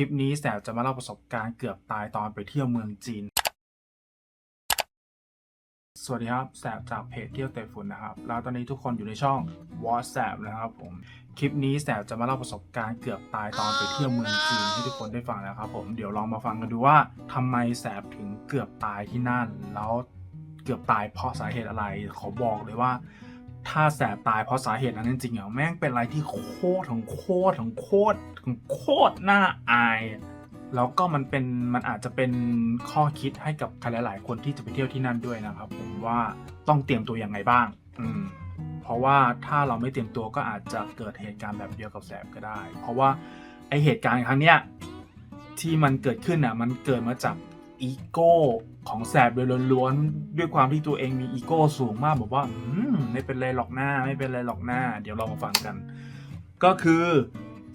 คลิปนี้แสบจะมาเล่าประสบการณ์เกือบตายตอนไปเที่ยวเมืองจีน สวัสดีครับแสบจากเพจเที่ยวเตะฝุ่นนะครับ แล้วตอนนี้ทุกคนอยู่ในช่อง w h a t s a p นะครับผม คลิปนี้แสบจะมาเล่าประสบการณ์เกือบตายตอนไปเที่ยวเมืองจีนให้ทุกคนได้ฟังนะครับผม เดี๋ยวลองมาฟังกันดูว่าทำไมแสบถึงเกือบตายที่นั่น แล้วเกือบตายเพราะสาเหตุอะไร ขอบอกเลยว่า ถ้าแสบตายเพราะสาเหตุนั้นจริงๆอะแม่งเป็นอะไรที่โคตรของโคตรของโคตรของโคตรน่าอาย แล้วก็มันเป็นมันอาจจะเป็นข้อคิดให้กับใครหลาย ๆ คนที่จะไปเที่ยวที่นั่นด้วยนะครับ ผมว่าต้องเตรียมตัวยังไงบ้าง อืมเพราะว่าถ้าเราไม่เตรียมตัวก็อาจจะเกิดเหตุการณ์แบบเดียวกับแสบก็ได้ เพราะว่าไอเหตุการณ์ครั้งเนี้ยที่มันเกิดขึ้นอะมันเกิดมาจาก อีโก้ของแสบโดยล้วนๆด้วยความที่ตัวเองมีอีโก้สูงมากบอกว่าอืมไม่เป็นไรหรอกหน้าไม่เป็นไรหรอกหน้า เดี๋ยวเรามาฟังกัน ก็คือ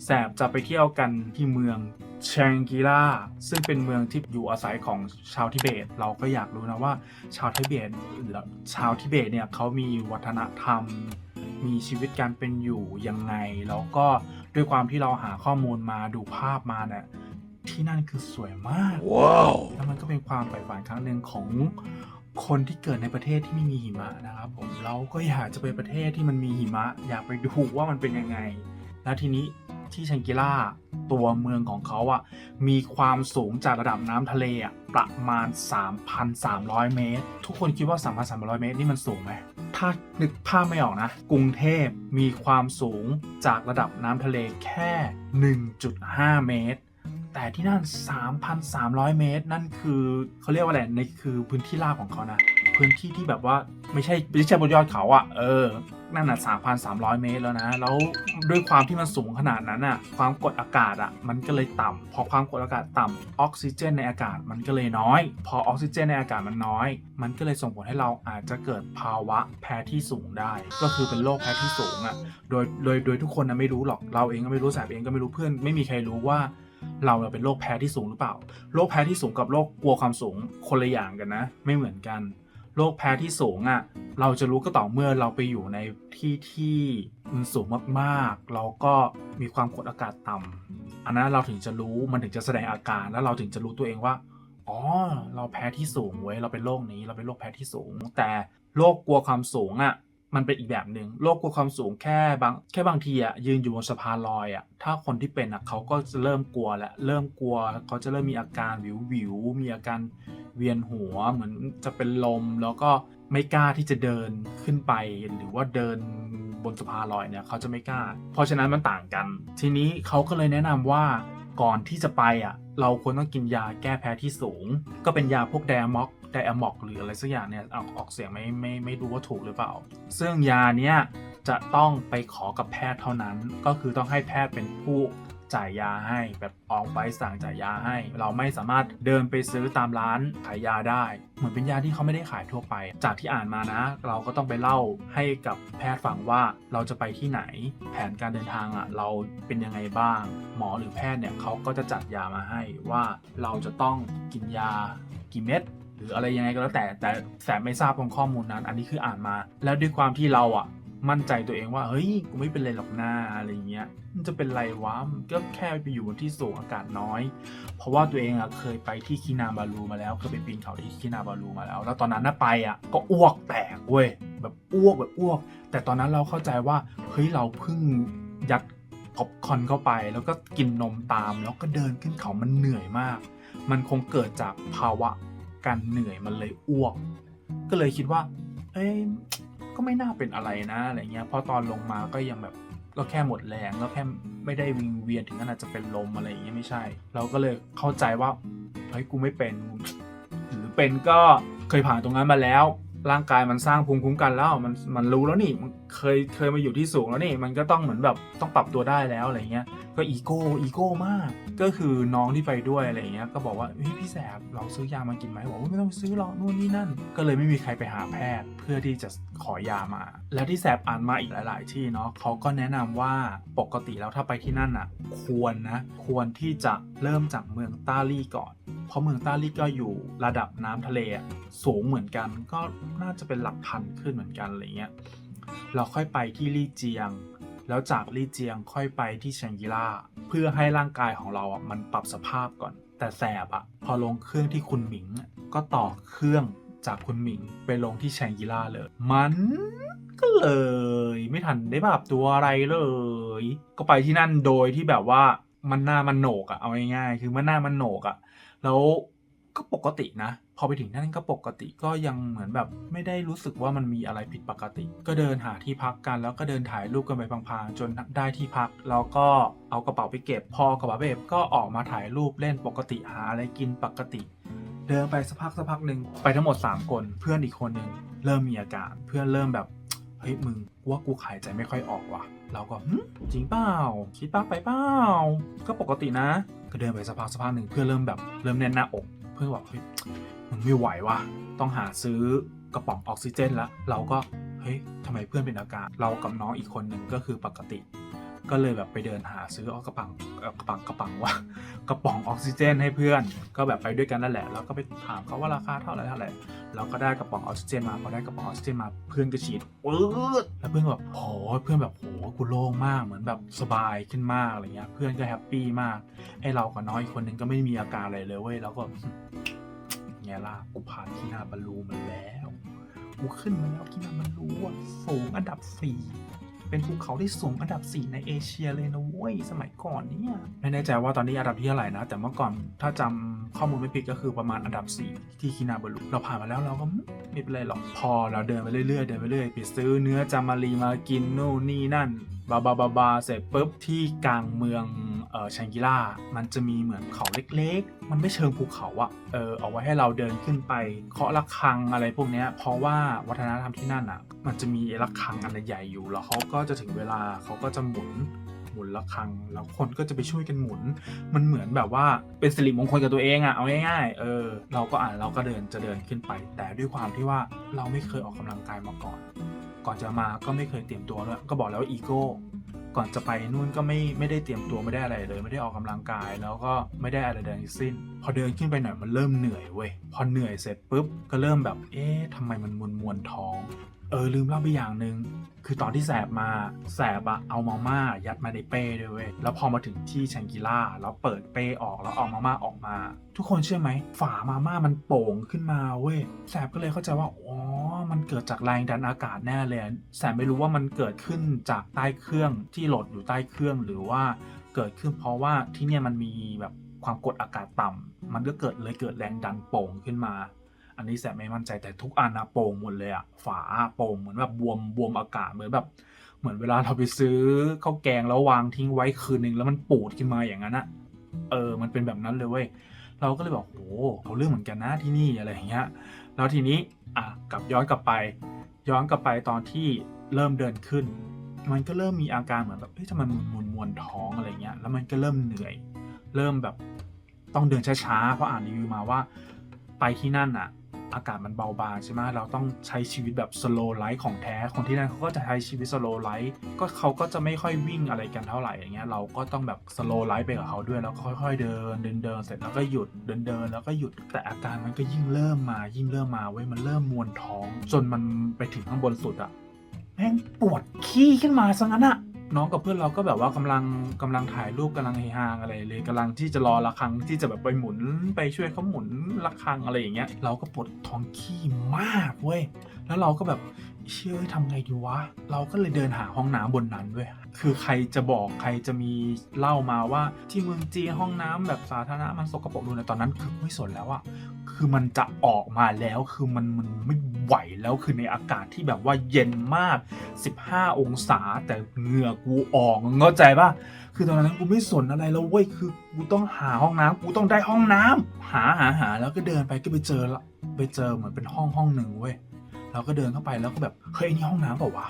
แสบจะไปเที่ยวกันที่เมืองแชงกีลาซึ่งเป็นเมืองที่อยู่อาศัยของชาวทิเบต เราก็อยากรู้นะว่า ชาวทิเบตหรือชาวทิเบตเนี่ยเขามีวัฒนธรรม มีชีวิตการเป็นอยู่ยังไงแล้วก็ด้วยความที่เราหาข้อมูลมาดูภาพมาเนี่ย ที่นั่นคือสวยมาก ว้าว แล้วมันก็เป็นความใฝ่ฝันครั้งหนึ่งของคนที่เกิดในประเทศที่ไม่มีหิมะนะครับผมเราก็อยากจะไปประเทศที่มันมีหิมะ อยากไปดูว่ามันเป็นยังไง แล้วทีนี้ที่ชังกิล่าตัวเมืองของเขาอะมีความสูงจากระดับน้ำทะเลอะประมาณ 3,300 เมตร ทุกคนคิดว่า 3,300 เมตรนี่มันสูงไหมถ้านึกภาพไม่ออกนะ กรุงเทพมีความสูงจากระดับน้ำทะเลแค่ 1.5 เมตร แต่ที่นั่น 3,300 เมตร นั่นคือเขาเรียกว่าอะไรในคือพื้นที่ราบของเขานะ พื้นที่ที่แบบว่าไม่ใช่ไม่ใช่บนยอดเขาอะ่ะ เออ นั่นน่ะ 3,300 เมตรแล้วนะ แล้วด้วยความที่มันสูงขนาดนั้นอะ ความกดอากาศอะ มันก็เลยต่ำพอความกดอากาศต่ำออกซิเจนในอากาศมันก็เลยน้อย พอออกซิเจนในอากาศมันน้อย มันก็เลยส่งผลให้เราอาจจะเกิดภาวะแพ้ที่สูงได้ ก็คือเป็นโรคแพ้ที่สูงอะ โดย โดย โดยทุกคนนะไม่รู้หรอก เราเองก็ไม่รู้แสบเองก็ไม่รู้เพื่อน ไม่มีใครรู้ว่า เราเนี่ยเป็นโรคแพ้ที่สูงหรือเปล่า โรคแพ้ที่สูงกับโรคกลัวความสูงคนละอย่างกันนะ ไม่เหมือนกัน โรคแพ้ที่สูงอะ่ะ เราจะรู้ก็ต่อเมื่อเราไปอยู่ในที่ที่มันสูงมากๆ เราก็มีความกดอากาศต่ำอันนั้นเราถึงจะรู้มันถึงจะแสดงอาการแล้วเราถึงจะรู้ตัวเองว่าอ๋อเราแพ้ที่สูงเว้ยเราเป็นโรคนี้เราเป็นโรคแพ้ที่สูง แต่โรคกลัวความสูงอะ่ะ มันเป็นอีกแบบหนึ่งโรคกลัวความสูงแค่บางแค่บางทีอะยืนอยู่บนสะพานลอยอะถ้าคนที่เป็นอะเขาก็จะเริ่มกลัวแล้วเริ่มกลัวเขาจะเริ่มมีอาการวิววิวมีอาการเวียนหัวเหมือนจะเป็นลมแล้วก็ไม่กล้าที่จะเดินขึ้นไป หรือว่าเดินบนสะพานลอยเนี่ยเขาจะไม่กล้า เพราะฉะนั้นมันต่างกัน ทีนี้เขาก็เลยแนะนำว่าก่อนที่จะไปอะเราควรต้องกินยาแก้แพ้ที่สูง ก็เป็นยาพวกไดอม็อก ไดอะมอกหรืออะไรสักอย่างเนี่ยออกออกเสียงไม่ไม่ไม่รู้ว่าถูกหรือเปล่า ซึ่งยาเนี้ยจะต้องไปขอกับแพทย์เท่านั้น ก็คือต้องให้แพทย์เป็นผู้จ่ายยาให้แบบออกใบสั่งจ่ายยาให้ เราไม่สามารถเดินไปซื้อตามร้านขายยาได้ เหมือนเป็นยาที่เขาไม่ได้ขายทั่วไป จากที่อ่านมานะ เราก็ต้องไปเล่าให้กับแพทย์ฟังว่าเราจะไปที่ไหน แผนการเดินทางอะเราเป็นยังไงบ้าง หมอหรือแพทย์เนี่ยเขาก็จะจัดยามาให้ว่าเราจะต้องกินยากี่เม็ด หรืออะไรยังไงก็แล้วแต่แต่แสบไม่ทราบตรงข้อมูลนั้น อันนี้คืออ่านมา แล้วด้วยความที่เราอะ มั่นใจตัวเองว่าเฮ้ยกูไม่เป็นไรหรอกหน้าอะไรเงี้ยมันจะเป็นไรวะมันก็แค่ไปอยู่บนที่สูงอากาศน้อย เพราะว่าตัวเองอะเคยไปที่คินาบาลูมาแล้วเคยไปปีนเขาที่คินาบาลูมาแล้ว แล้วตอนนั้นน่ะไปอะก็อ้วกแตกเว้ยแบบอ้วกแบบอ้วก แต่ตอนนั้นเราเข้าใจว่าเฮ้ยเราเพิ่งยัดป๊อปคอนเข้าไปแล้วก็กินนมตาม แล้วก็เดินขึ้นเขามันเหนื่อยมาก มันคงเกิดจากภาวะ การเหนื่อยมันเลยอ้วก ก็เลยคิดว่า เอ้ยก็ไม่น่าเป็นอะไรนะอะไรเงี้ยเพราะตอนลงมาก็ยังแบบก็แค่หมดแรงก็แค่ไม่ได้วิงเวียนถึงขนาดจะเป็นลมอะไรอย่างเงี้ยไม่ใช่ เราก็เลยเข้าใจว่าเฮ้ยกูไม่เป็นหรือเป็นก็เคยผ่านตรงนั้นมาแล้ว ร่างกายมันสร้างภูมิคุ้มกันแล้วมันมันรู้แล้วนี่ เคยเคยมาอยู่ที่สูงแล้วนี่มันก็ต้องเหมือนแบบต้องปรับตัวได้แล้วอะไรเงี้ยก็อีโก้อีโก้มาก ก็คือน้องที่ไปด้วยอะไรเงี้ยก็บอกว่าพี่แสบเราซื้อยามากินไหมบอกว่าไม่ต้องซื้อหรอกนู่นนี่นั่น ก็เลยไม่มีใครไปหาแพทย์ เพื่อที่จะขอยามา แล้วที่แสบอ่านมาอีกหลาย ๆ ที่เนาะเขาก็แนะนำว่าปกติแล้วถ้าไปที่นั่นอะ ควรนะควรที่จะเริ่มจากเมืองต้าลี่ก่อน เพราะเมืองต้าลี่ก็อยู่ระดับน้ำทะเลสูงเหมือนกัน ก็น่าจะเป็นหลักพันขึ้นเหมือนกันอะไรเงี้ย เราค่อยไปที่ลี่เจียง แล้วจากลี่เจียงค่อยไปที่แชงกิล่าเพื่อให้ร่างกายของเราอะมันปรับสภาพก่อน แต่แสบอะพอลงเครื่องที่คุณหมิง ก็ต่อเครื่องจากคุณหมิงไปลงที่แชงกิล่าเลย มันก็เลย ไม่ทันได้ปรับตัวอะไรเลย ก็ไปที่นั่นโดยที่แบบว่ามันหน้ามันโหนกอะเอาง่ายๆคือมันหน้ามันโหนกอะแล้ว ก็ปกตินะ พอไปถึงนั่นก็ปกติก็ยังเหมือนแบบไม่ได้รู้สึกว่ามันมีอะไรผิดปกติ ก็เดินหาที่พักกันแล้วก็เดินถ่ายรูปกันไปพลางๆจนได้ที่พัก แล้วก็เอากระเป๋าไปเก็บ พอกระเป๋าไปเก็บก็ออกมาถ่ายรูปเล่นปกติหาอะไรกินปกติ เดินไปสักพักสักพักหนึ่งไปทั้งหมด 3 คนเพื่อนอีกคนหนึ่งเริ่มมีอาการเพื่อนเริ่มแบบเฮ้ยมึงว่ากูหายใจไม่ค่อยออกว่ะ เราก็จริงเปล่าคิดป้าไปเปล่าก็ปกตินะ ก็เดินไปสักพักสักพักหนึ่งเพื่อนเริ่มแบบเริ่มแน่นหน้าอก พื่อนบอกเฮ้ยมึงไม่ไหววะต้องหาซื้อกระป๋องออกซิเจนแล้วเราก็เฮ้ยทำไมเพื่อนเป็นอาการ เรากับน้องอีกคนหนึ่งก็คือปกติ ก็เลยแบบไปเดินหาซื้อเอกระป๋องกระป๋องกระป๋องว่ากระป๋องออกซิเจนให้เพื่อน ก็แบบไปด้วยกันนั่นแหละแล้วก็ไปถามเขาว่าราคาเท่าไหร่เท่าไหร่เราก็ได้กระป๋องออกซิเจนมาพอได้กระป๋องออกซิเจนมาเพื่อนก็ฉีดปื๊ดแล้วเพื่อนก็แบบโหเพื่อนแบบโหกูโล่งมากเหมือนแบบสบายขึ้นมากอะไรเงี้ยเพื่อนก็แฮปปี้มากไอเรากับน้องอีกคนนึงก็ไม่มีอาการอะไรเลยเว้ยแล้วก็แง่ล่ะกูผ่านที่นาบรรลูมาแล้วกูขึ้นมาแล้วที่นาบรรลูอะสูงอันดับสี่ เป็นภูเขาที่สูงอันดับ 4 ในเอเชียเลยนะเว้ยสมัยก่อนเนี่ยไม่แน่ใจว่าตอนนี้อันดับที่เท่าไหร่นะ แต่เมื่อก่อนถ้าจำข้อมูลไม่ผิดก็คือประมาณอันดับ 4 ที่คินาบารุเราผ่านมาแล้วเราก็ไม่เป็นไรหรอกพอเราเดินไปเรื่อยๆเดินไปเรื่อยไปซื้อเนื้อจามารีมากินนู่นนี่นั่นบาบาบาบาเสร็จปุ๊บที่กลางเมือง เออชังกิล่ามันจะมีเหมือนเขาเล็กๆ มันไม่เชิงภูเขาอะเออเอาไว้ให้เราเดินขึ้นไปเคาะระฆังอะไรพวกเนี้ยเพราะว่าวัฒนธรรมที่นั่นอะมันจะมีระฆังอะไรใหญ่อยู่แล้วเขาก็จะถึงเวลาเขาก็จะหมุนหมุนระฆังแล้วคนก็จะไปช่วยกันหมุน มันเหมือนแบบว่าเป็นสิริมงคลกับตัวเองอะเอาง่ายๆ เออ เราก็อ่านเราก็เดินจะเดินขึ้นไป แต่ด้วยความที่ว่าเราไม่เคยออกกำลังกายมาก่อน ก่อนจะมาก็ไม่เคยเตรียมตัวด้วยก็บอกแล้วว่าอีโก้ ก่อนจะไปนู่นก็ไม่ไม่ได้เตรียมตัวไม่ได้อะไรเลย ไม่ได้ออกกำลังกายแล้วก็ไม่ได้อะไรทั้งสิ้น พอเดินขึ้นไปหน่อยมันเริ่มเหนื่อยเว้ยพอเหนื่อยเสร็จปุ๊บก็เริ่มแบบเอ๊ะทำไมมันมวนมวนท้อง เออลืมเล่าไปอย่างหนึ่งคือตอนที่แสบมาแสบอะเอามาม่ายัดมาในเป้ด้วยเว้ยแล้วพอมาถึงที่แชงกิล่าแล้วเปิดเป้ออกแล้วเอามาม่าออกมา ทุกคนเชื่อไหม ฝามาม่ามันโป่งขึ้นมาเว้ยแสบก็เลยเข้าใจว่าอ๋อมันเกิดจากแรงดันอากาศแน่เลยแสบไม่รู้ว่ามันเกิดขึ้นจากใต้เครื่องที่โหลดอยู่ใต้เครื่องหรือว่าเกิดขึ้นเพราะว่าที่เนี่ยมันมีแบบความกดอากาศต่ำมันก็เกิดเลยเกิดแรงดันโป่งขึ้นมา อันนี้แสบไม่มั่นใจแต่ทุกอันอะโป่งหมดเลยอะฝาโป่งเหมือนแบบบวมบวมอากาศเหมือนแบบเหมือนเวลาเราไปซื้อข้าวแกงแล้ววางทิ้งไว้คืนนึงแล้วมันปูดขึ้นมาอย่างนั้นอะเออมันเป็นแบบนั้นเลยเว้ยเราก็เลยบอกโอ้เอาเรื่องเหมือนกันนะที่นี่อะไรอย่างเงี้ยแล้วทีนี้อะกลับย้อนกลับไป ย้อนกลับไปตอนที่เริ่มเดินขึ้น มันก็เริ่มมีอาการเหมือนแบบเฮ้ยทำไมมันมวนมวนท้องอะไรเงี้ยแล้วมันก็เริ่มเหนื่อย เริ่มแบบต้องเดินช้าๆเพราะอ่านรีวิวมาว่าไปที่นั่นอะ อากาศมันเบาบางใช่ไหมเราต้องใช้ชีวิตแบบ slow life ของแท้คนที่นั่นเขาก็จะใช้ชีวิต slow life ก็เขาก็จะไม่ค่อยวิ่งอะไรกันเท่าไหร่อย่างเงี้ยเราก็ต้องแบบ slow life ไปกับเขาด้วยแล้วค่อยๆ เดินเดินเดินเสร็จแล้วก็หยุดเดินเดินแล้วก็หยุดแต่อาการมันก็ยิ่งเริ่มมา ยิ่งเริ่มมาเว้ยมันเริ่มมวนท้อง จนมันไปถึงข้างบนสุดอะแม่งปวดขี้ขึ้นมาซะงั้นอะ น้องกับเพื่อนเราก็แบบว่ากำลังกำลังถ่ายรูปกำลังเฮฮาอะไรเลยกำลังที่จะรอระฆังที่จะแบบไปหมุนไปช่วยเขาหมุนระฆังอะไรอย่างเงี้ย เราก็ปวดท้องขี้มากเว้ยแล้วเราก็แบบ เชื่อทำไงดีวะ เราก็เลยเดินหาห้องน้ำบนนั้นเว้ยคือใครจะบอกใครจะมีเล่ามาว่าที่เมืองจีนห้องน้ำแบบสาธารณะมันสกปรกดูในะตอนนั้นคือไม่สนแล้วอะคือมันจะออกมาแล้วคือมันมันไม่ไหวแล้วคือในอากาศที่แบบว่าเย็นมาก 15 องศาแต่เหงื่อกูออกมึงเข้าใจปะคือตอนนั้นกูไม่สนอะไรแล้วเว้ยคือกูต้องหาห้องน้ำกูต้องได้ห้องน้ำหาหาหาแล้วก็เดินไปก็ไปเจอละไปเจอเหมือนเป็นห้องห้องหนึ่งเว้ย เราก็เดินเข้าไปแล้วก็แบบเฮ้ยนี่ห้องน้ำเปล่าวะ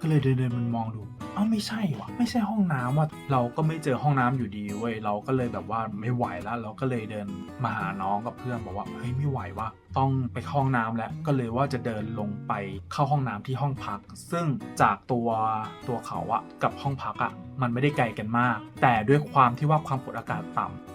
ก็เลยเดินเดินมันมองดูอ้าวไม่ใช่วะไม่ใช่ห้องน้ำว่ะเราก็ไม่เจอห้องน้ำอยู่ดีเว้ยเราก็เลยแบบว่าไม่ไหวแล้วเราก็เลยเดินมาหาน้องกับเพื่อนบอกว่าเฮ้ยไม่ไหววะต้องไปเข้าห้องน้ำแล้วก็เลยว่าจะเดินลงไปเข้าห้องน้ำที่ห้องพัก ซึ่งจากตัวตัวเขาอะกับห้องพักอะมันไม่ได้ไกลกันมาก แต่ด้วยความที่ว่าความกดอากาศต่ำ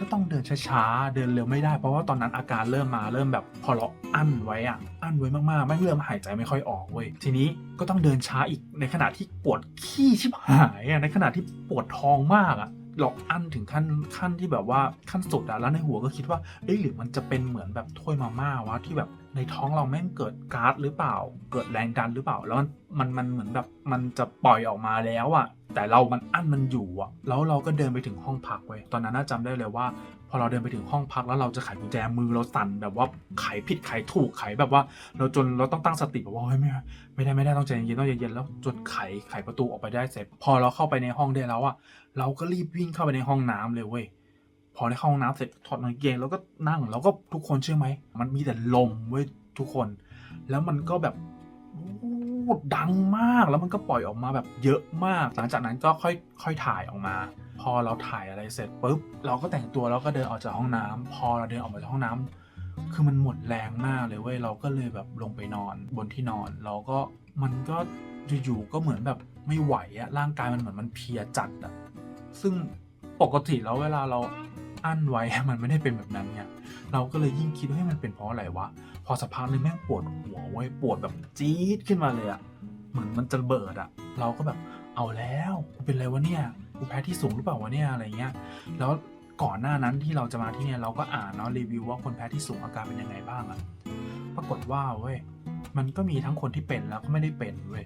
ก็ต้องเดินช้าๆ เดินเร็วไม่ได้ เพราะว่าตอนนั้นอาการเริ่มมาเริ่มแบบพอเราอั้นไว้อะอั้นไว้มากๆ ไม่เริ่มหายใจไม่ค่อยออกเว้ย ทีนี้ก็ต้องเดินช้าอีกในขณะที่ปวดขี้ชิบหายอะในขณะที่ปวดท้องมากอะ เราอั้นถึงขั้นขั้นที่แบบว่าขั้นสุดอะแล้วในหัวก็คิดว่าเอ้ยหรือมันจะเป็นเหมือนแบบถ้วยมาม่าวะที่แบบในท้องเราแม่งเกิดก๊าซหรือเปล่า เกิดแรงดันหรือเปล่า แล้วมันมันมันเหมือนแบบมันจะปล่อยออกมาแล้วอะแต่เรามันอั้นมันอยู่อะแล้วเราก็เดินไปถึงห้องพักเว้ยตอนนั้นน่าจำได้เลยว่า พอเราเดินไปถึงห้องพักแล้วเราจะไขกุญแจมือเราสั่นแบบว่าไขผิดไขถูกไขแบบว่า เราจนเราต้องตั้งสติแบบว่าเฮ้ยไม่ไม่ได้ไม่ได้ต้องใจเย็นต้องใจเย็นแล้วจนไขไขประตูออกไปได้เสร็จ พอเราเข้าไปในห้องได้แล้วอะ เราก็รีบวิ่งเข้าไปในห้องน้ำเลยเว้ยพอในห้องน้ำเสร็จถอดกางเกงแล้วก็นั่งแล้วก็ทุกคนเชื่อไหมมันมีแต่ลมเว้ยทุกคน แล้วมันก็แบบดังมากแล้วมันก็ปล่อยออกมาแบบเยอะมาก หลังจากนั้นก็ค่อยค่อยถ่ายออกมา พอเราถ่ายอะไรเสร็จปุ๊บเราก็แต่งตัวแล้วก็เดินออกจากห้องน้ำพอเราเดินออกมาจากห้องน้ำคือมันหมดแรงมากเลยเว้ยเราก็เลยแบบลงไปนอนบนที่นอน เราก็มันก็อยู่ๆก็เหมือนแบบไม่ไหวอะร่างกายมันเหมือนมันเพียจัดอะ ซึ่งปกติแล้วเวลาเราอั้นไว้มันไม่ได้เป็นแบบนั้นเนี่ยเราก็เลยยิ่งคิดว่าให้มันเป็นเพราะอะไรวะ พอสักพักนึงแม่งปวดหัวเว้ยปวดแบบจี๊ดขึ้นมาเลยอะเหมือนมันจะเบิดอะเราก็แบบเอาแล้วกูเป็นไรวะเนี่ยกูแพ้ที่สูงหรือเปล่าวะเนี่ยอะไรเงี้ย แล้วก่อนหน้านั้นที่เราจะมาที่เนี่ยเราก็อ่านเนาะรีวิวว่าคนแพ้ที่สูงอาการเป็นยังไงบ้างอะปรากฏว่าเว้ยมันก็มีทั้งคนที่เป็นแล้วก็ไม่ได้เป็นเว้ย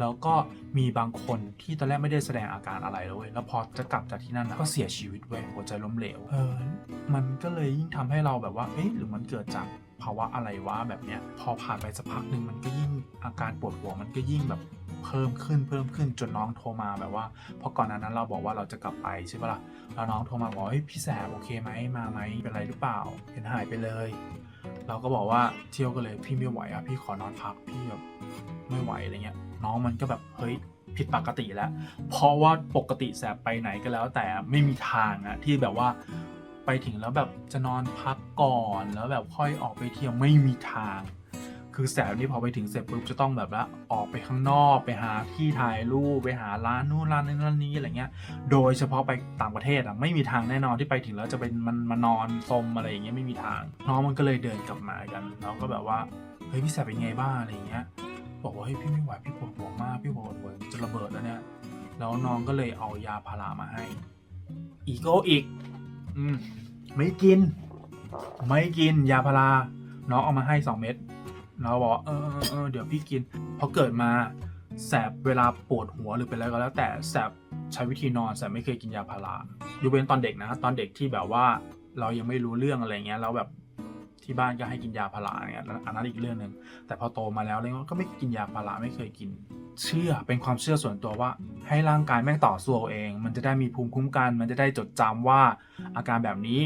แล้วก็มีบางคนที่ตอนแรกไม่ได้แสดงอาการอะไรเลยเว้ยแล้วพอจะกลับจากที่นั่นนะก็เสียชีวิตเว้ยหัวใจล้มเหลวเออมันก็เลยยิ่งทำให้เราแบบว่าเอ๊ะหรือมันเกิดจากภาวะอะไรวะแบบเนี้ยพอผ่านไปสักพักหนึ่งมันก็ยิ่งอาการปวดหัวมันก็ยิ่งแบบเพิ่มขึ้นเพิ่มขึ้นจนน้องโทรมาแบบว่าเพราะก่อนหน้านั้นเราบอกว่าเราจะกลับไปใช่ปะล่ะแล้วน้องโทรมาบอกว่าเฮ้ยพี่แสบโอเคไหมมาไหมเป็นไรหรือเปล่าเห็นหายไปเลย เราก็บอกว่าเที่ยวก็เลยพี่ไม่ไหวอะพี่ขอนอนพักพี่แบบไม่ไหวอะไรเงี้ย น้องมันก็แบบเฮ้ยผิดปกติแล้ว เพราะว่าปกติแสบไปไหนก็แล้ว แต่ไม่มีทางอะที่แบบว่าไปถึงแล้วแบบจะนอนพักก่อนแล้วแบบค่อยออกไปเที่ยวไม่มีทาง คือแสบนี่พอไปถึงเสร็จปุ๊บจะต้องแบบว่าออกไปข้างนอกไปหาที่ถ่ายรูปไปหาร้านนู่นร้านนี้ร้านนี้อะไรเงี้ย โดยเฉพาะไปต่างประเทศอะไม่มีทางแน่นอนที่ไปถึงแล้วจะเป็นมันมานอนซมอะไรอย่างเงี้ยไม่มีทาง น้องมันก็เลยเดินกลับมากันเราก็แบบว่าเฮ้ยพี่แสบเป็นไงบ้างอะไรเงี้ย บอกว่าเฮ้ยพี่ไม่ไหวพี่ปวดหัวมากพี่ปวดหัวจะระเบิดแล้วเนี่ยแล้วน้องก็เลยเอายาพารามาให้ อีโก้อีก อืมไม่กิน ไม่กินยาพาราน้องเอามาให้สองเม็ดเราบอกเออเออเดี๋ยวพี่กินพอเกิดมาแสบเวลาปวดหัวหรือเป็นอะไรก็แล้ว แต่แสบใช้วิธีนอนแสบไม่เคยกินยาพารายกเว้นตอนเด็กนะ ตอนเด็กที่แบบว่าเรายังไม่รู้เรื่องอะไรเงี้ยแล้วแบบ ที่บ้านก็ให้กินยาพาราเนี่ยอันนั้นอีกเรื่องหนึ่งแต่พอโตมาแล้วอะไรเงี้ยก็ไม่กินยาพาราไม่เคยกิน เชื่อเป็นความเชื่อส่วนตัวว่า ให้ร่างกายแม่งต่อสู้เอง มันจะได้มีภูมิคุ้มกัน มันจะได้จดจำว่าอาการแบบนี้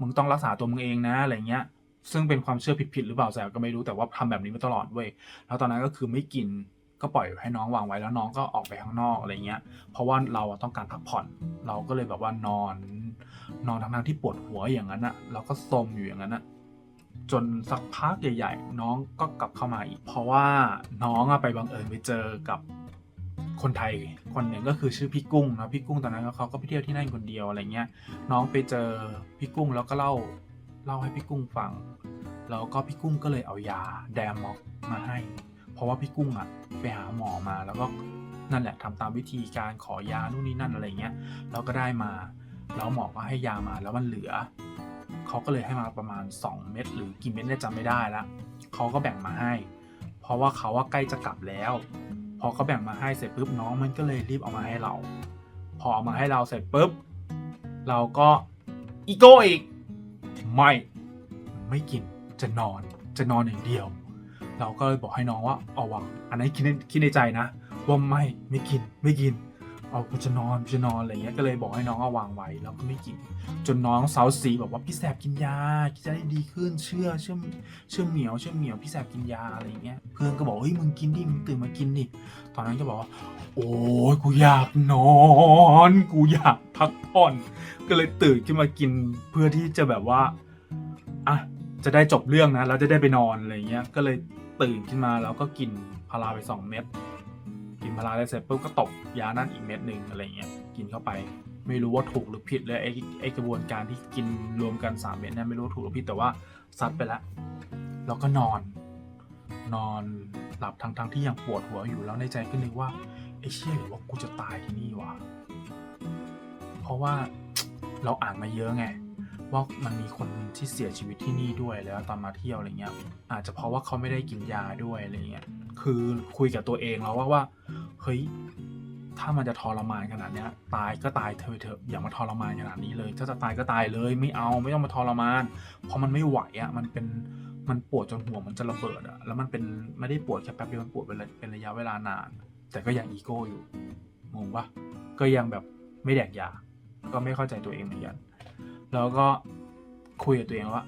มึงต้องรักษาตัวมึงเองนะอะไรเงี้ยซึ่งเป็นความเชื่อผิดๆหรือเปล่าแซก็ไม่รู้แต่ว่าทำแบบนี้มาตลอดเว้ยแล้วตอนนั้นก็คือไม่กินก็ปล่อยให้น้องวางไว้แล้วน้องก็ออกไปข้างนอกอะไรเงี้ย เพราะว่าเราต้องการพักผ่อน เราก็เลยแบบว่านอน นอนทั้งๆที่ปวดหัวอย่างนั้นอะเราก็ซมอยู่อย่างนั้นอะ จนสักพักใหญ่ๆ น้องก็กลับเข้ามาอีก เพราะว่าน้องอไปบังเอิญไปเจอกับคนไทยคนหนึ่งก็คือชื่อพี่กุ้งนะพี่กุ้งตอนนั้นเขาก็ไปเที่ยวที่นั่นคนเดียวอะไรเงี้ย น้องไปเจอพี่กุ้งแล้วก็เล่าเล่าให้พี่กุ้งฟัง แล้วก็พี่กุ้งก็เลยเอายาแดม็อกมาให้ เพราะว่าพี่กุ้งอะไปหาหมอมาแล้วก็นั่นแหละทำตามวิธีการขอยานู่นนี่นั่นอะไรเงี้ยแล้วก็ได้มาแล้วหมอก็ให้ยามาแล้วมันเหลือ เขาก็เลยให้มาประมาณ 2 เม็ดหรือกี่เม็ดเนี่ยจำไม่ได้ละเขาก็แบ่งมาให้ เพราะว่าเขาว่าใกล้จะกลับแล้ว พอเขาแบ่งมาให้เสร็จปุ๊บน้องมันก็เลยรีบเอามาให้เรา พอเอามาให้เราเสร็จปุ๊บเราก็อีโก้อีกไม่ไม่กินจะนอนจะนอนอย่างเดียว เราก็เลยบอกให้น้องว่าเอาวางอันนั้นคิดในคิดในใจนะว่าไม่ไม่กินไม่กิน เอากูจะนอนกูจะนอนอะไรเงี้ยก็เลยบอกให้น้องเอาวางไว้แล้วก็ไม่กิน จนน้องเสาสีบอกว่าพี่แสบกินยาจะได้ดีขึ้นเชื่อเชื่อเชื่อเหมียวเชื่อเหมียวพี่แสบกินยาอะไรเงี้ยเพื่อนก็บอกเฮ้ยมึงกินดิมึงตื่นมากินดิตอนนั้นก็บอกว่าโอ้ยกูอยากนอนกูอยากพักผ่อน ก็เลยตื่นขึ้นมากินเพื่อที่จะแบบว่าอะจะได้จบเรื่องนะแล้วจะได้ไปนอนอะไรเงี้ยก็เลยตื่นขึ้นมาแล้วก็กินพาราไปสองเม็ด กินพาราได้เสร็จปุ๊บก็ตบยานั่นอีกเม็ดหนึ่งอะไรเงี้ยกินเข้าไป ไม่รู้ว่าถูกหรือผิดเลยไอ้ไอ้กระบวนการที่กินรวมกันสามเม็ดเนี่ยไม่รู้ถูกหรือผิดแต่ว่าซัดไปแล้วแล้วก็นอน นอนหลับทั้งทั้งที่ยังปวดหัวอยู่แล้วในใจก็นึกว่าไอ้เชี่ยหรือว่ากูจะตายที่นี่วะเพราะว่าเราอ่านมาเยอะไง ว่ามันมีคนที่เสียชีวิตที่นี่ด้วยแล้วตอนมาเที่ยวอะไรเงี้ย อาจจะเพราะว่าเขาไม่ได้กินยาด้วยอะไรเงี้ยคือคุยกับตัวเองแล้วว่าว่าเฮ้ยถ้ามันจะทรมานขนาดเนี้ย ตายก็ตายเธอะเถอะอย่ามาทรมานขนาดนี้เลยถ้าจะตายก็ตายเลยไม่เอาไม่ต้องมาทรมานเพราะมันไม่ไหวอะ่ะมันเป็นมันปวดจนหัวมันจะระเบิดอะ่ะแล้วมันเป็นไม่ได้ปวดแค่แป๊บเดียวมันปวดเป็นเป็นระยะเวลานาน แต่ก็ยังอีโก้อยู่งงปะก็ยังแบบไม่แดกยาก็ไม่เข้าใจตัวเองเหมือนกัน แล้วก็คุยกับตัวเองว่า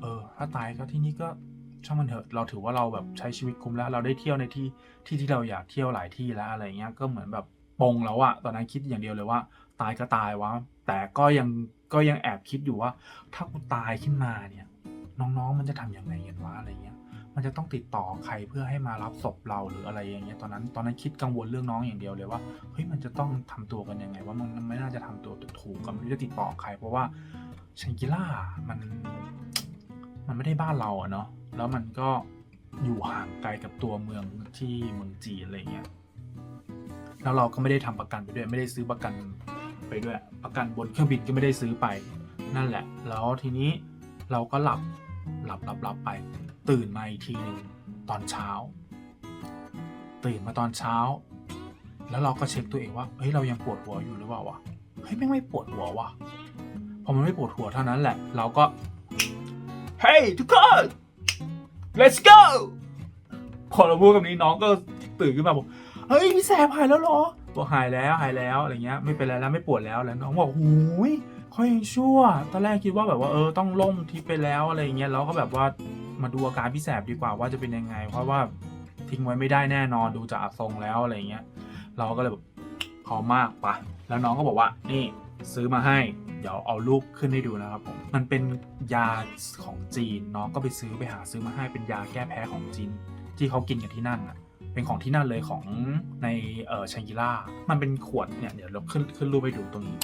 เออ ถ้าตายก็ที่นี่ก็ช่างมันเถอะ เราถือว่าเราแบบใช้ชีวิตคุ้มแล้ว เราได้เที่ยวในที่ที่ที่เราอยากเที่ยวหลายที่แล้วอะไรเงี้ย ก็เหมือนแบบปงแล้วอะตอนนั้นคิดอย่างเดียวเลยว่า ตายก็ตายวะ แต่ก็ยังก็ยังแอบคิดอยู่ว่า ถ้ากูตายขึ้นมาเนี่ย น้องๆมันจะทำยังไงกันวะอะไรเงี้ย มันจะต้องติดต่อใครเพื่อให้มารับศพเราหรืออะไรอย่างเงี้ยตอนนั้น ตอนนั้นคิดกังวลเรื่องน้องอย่างเดียวเลยว่าเฮ้ยมันจะต้องทำตัวกันยังไง ว่ามันไม่น่าจะทำตัวถูกกับมันจะติดต่อใคร เพราะว่าชังกิล่ามันมันไม่ได้บ้านเราอะเนาะแล้วมันก็อยู่ห่างไกลกับตัวเมืองที่เมืองจีนอะไรเงี้ยแล้วเราก็ไม่ได้ทำประกันไปด้วยไม่ได้ซื้อประกันไปด้วย ประกันบนเครื่องบินก็ไม่ได้ซื้อไปนั่นแหละ แล้วทีนี้เราก็หลับหลับหลับหลับไป ตื่นมาอีกทีหนึ่งตอนเช้า ตื่นมาตอนเช้า แล้วเราก็เช็คตัวเองว่าเฮ้ยเรายังปวดหัวอยู่หรือเปล่าวะเฮ้ยไม่ไม่ปวดหัววะพอมันไม่ปวดหัวเท่านั้นแหละ เราก็เฮ้ยทุกคน let's go พอเราพูดคำนี้น้องก็ตื่นขึ้นมาบอกเฮ้ยพี่แสบหายแล้วเหรอบอกหายแล้วหายแล้วอะไรเงี้ยไม่เป็นไรแล้วไม่ปวดแล้วแล้วน้องบอกหูยค่อยยังชั่ว ตอนแรกคิดว่าแบบว่าเออต้องล่มทิปไปแล้วอะไรเงี้ยแล้วก็แบบว่า มาดูอาการพี่แสบดีกว่าว่าจะเป็นยังไง เพราะว่าทิ้งไว้ไม่ได้แน่นอนดูจากทรงแล้วอะไรเงี้ย เราก็เลยแบบพร้อมมากปะแล้วน้องก็บอกว่านี่ซื้อมาให้ เดี๋ยวเอารูปขึ้นให้ดูนะครับผม มันเป็นยาของจีนน้องก็ไปซื้อไปหาซื้อมาให้เป็นยาแก้แพ้ของจีน ที่เขากินกันที่นั่นอะเป็นของที่นั่นเลยของในเออชังกิล่า มันเป็นขวดเนี่ยเดี๋ยวเราขึ้นขึ้นรูปไปดูตรงนี้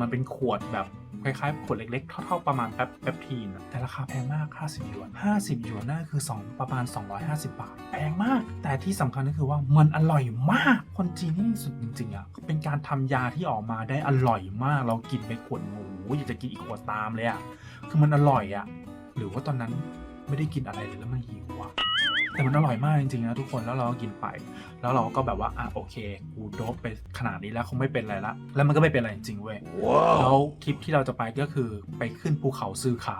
มันเป็นขวดแบบคล้ายๆขวดเล็กๆ เท่าๆประมาณแป๊บแป๊บทีนะแต่ราคาแพงมาก 50หยวน 50หยวนน่าคือ 2 ประมาณ 250 บาท แพงมาก แต่ที่สำคัญก็คือว่ามันอร่อยมาก คนจีนนี่สุดจริงๆอะเป็นการทำยาที่ออกมาได้อร่อยมาก เรากินไปขวดโอ้โหอยากจะกินอีกขวดตามเลยอะ คือมันอร่อยอะ หรือว่าตอนนั้นไม่ได้กินอะไรเลยแล้วมันหิวอะ แต่มันอร่อยมากจริงๆนะทุกคนแล้วเราก็กินไป แล้วเราก็แบบว่าอะโอเคกูโดบไปขนาดนี้แล้วคงไม่เป็นไรละ แล้วมันก็ไม่เป็นไรจริงๆเว้ยแล้วทริปที่เราจะไปก็คือไปขึ้นภูเขาซือขา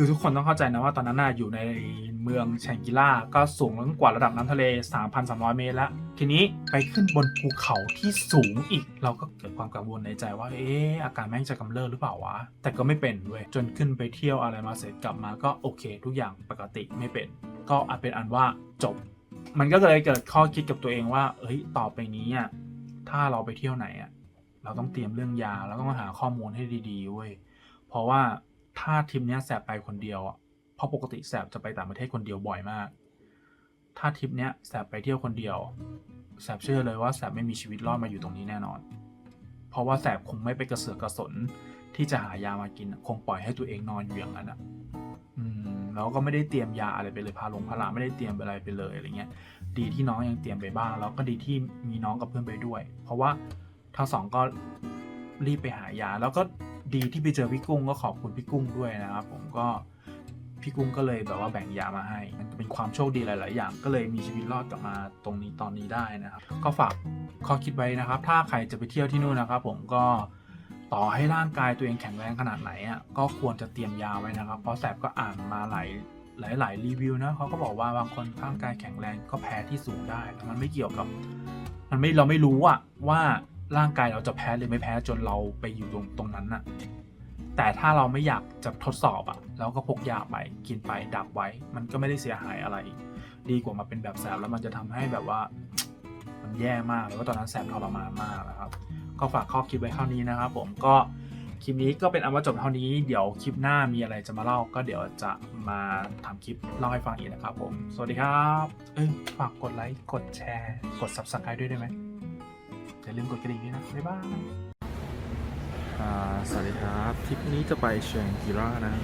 คือทุกคนต้องเข้าใจนะว่าตอนนั้นน่ะอยู่ในเมืองแชงกิล่าก็สูงกว่าระดับน้ำทะเล 3,300 เมตรแล้วทีนี้ไปขึ้นบนภูเขาที่สูงอีก เราก็เกิดความกังวลในใจว่า เอ๊ะอาการแม่งจะกำเริบหรือเปล่าวะ แต่ก็ไม่เป็นเว้ยจนขึ้นไปเที่ยวอะไรมาเสร็จกลับมาก็โอเค ทุกอย่างปกติไม่เป็น ก็อาจเป็นอันว่าจบ มันก็เลยเกิดข้อคิดกับตัวเองว่าเฮ้ยต่อไปนี้อะถ้าเราไปเที่ยวไหนอะเราต้องเตรียมเรื่องยาเราต้องหาข้อมูลให้ดีๆเว้ยเพราะว่า ถ้าทริปเนี้ยแสบไปคนเดียวอะเพราะปกติแสบจะไปต่างประเทศคนเดียวบ่อยมาก ถ้าทริปเนี้ยแสบไปเที่ยวคนเดียว แสบเชื่อเลยว่าแสบไม่มีชีวิตรอดมาอยู่ตรงนี้แน่นอน เพราะว่าแสบคงไม่ไปกระเสือกกระสนที่จะหายามากิน คงปล่อยให้ตัวเองนอนอยู่อย่างนั้นอะอืมแล้วก็ไม่ได้เตรียมยาอะไรไปเลยพาลงพาราไม่ได้เตรียมอะไรไปเลยอะไรเงี้ย ดีที่น้องยังเตรียมไปบ้าง แล้วก็ดีที่มีน้องกับเพื่อนไปด้วย เพราะว่าทั้งสองก็รีบไปหายาแล้วก็ ดีที่ไปเจอพี่กุ้งก็ขอบคุณพี่กุ้งด้วยนะครับ ผมก็พี่กุ้งก็เลยแบบว่าแบ่งยามาให้ มันเป็นความโชคดีหลาย ๆ อย่าง ก็เลยมีชีวิตรอดกลับมาตรงนี้ตอนนี้ได้นะครับ ก็ฝากข้อคิดไว้นะครับ ถ้าใครจะไปเที่ยวที่นู่นนะครับ ผมก็ต่อให้ร่างกายตัวเองแข็งแรงขนาดไหนอะก็ควรจะเตรียมยาไว้นะครับ เพราะแสบก็อ่านมาหลายหลายๆรีวิวนะเขาก็บอกว่าบางคนร่างกายแข็งแรงก็แพ้ที่สูงได้แต่มันไม่เกี่ยวกับ มันไม่เราไม่รู้อะว่า ร่างกายเราจะแพ้หรือไม่แพ้จนเราไปอยู่ตรงตรงนั้นน่ะแต่ถ้าเราไม่อยากจะทดสอบอะเราก็พกยาไปกินไปดักไว้ มันก็ไม่ได้เสียหายอะไร ดีกว่ามาเป็นแบบแสบแล้วมันจะทำให้แบบว่ามันแย่มากแล้วก็ตอนนั้นแสบทรมานมากนะครับ ก็ฝากข้อคิดไว้เท่านี้นะครับผมก็คลิปนี้ก็เป็นอันว่าจบเท่านี้เดี๋ยวคลิปหน้ามีอะไรจะมาเล่าก็เดี๋ยวจะมาทำคลิปเล่าให้ฟังอีกนะครับผม สวัสดีครับ เอ้ยฝากกดไลค์กดแชร์ กด subscribe ด้วยได้ไหม ลืมกดกระดิ่งด้วยนะ บ๊ายบายสวัสดีครับทริปนี้จะไปแชงกิล่านะ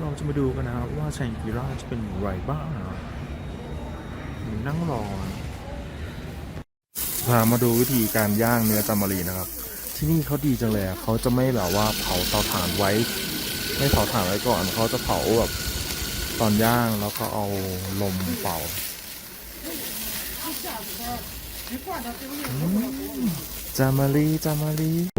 เราจะมาดูกันนะครับว่าแชงกิล่าจะเป็นอย่างไรบ้างนะนั่งรอพามาดูวิธีการย่างเนื้อจามารีนะครับ ที่นี่เขาดีจังเลยเขาจะไม่แบบว่าเผาเตาถ่านไว้ ไม่เผาถ่านไว้ก่อนเขาจะเผาแบบตอนย่างแล้วก็เอาลมเป่า อืมจามารีจามารี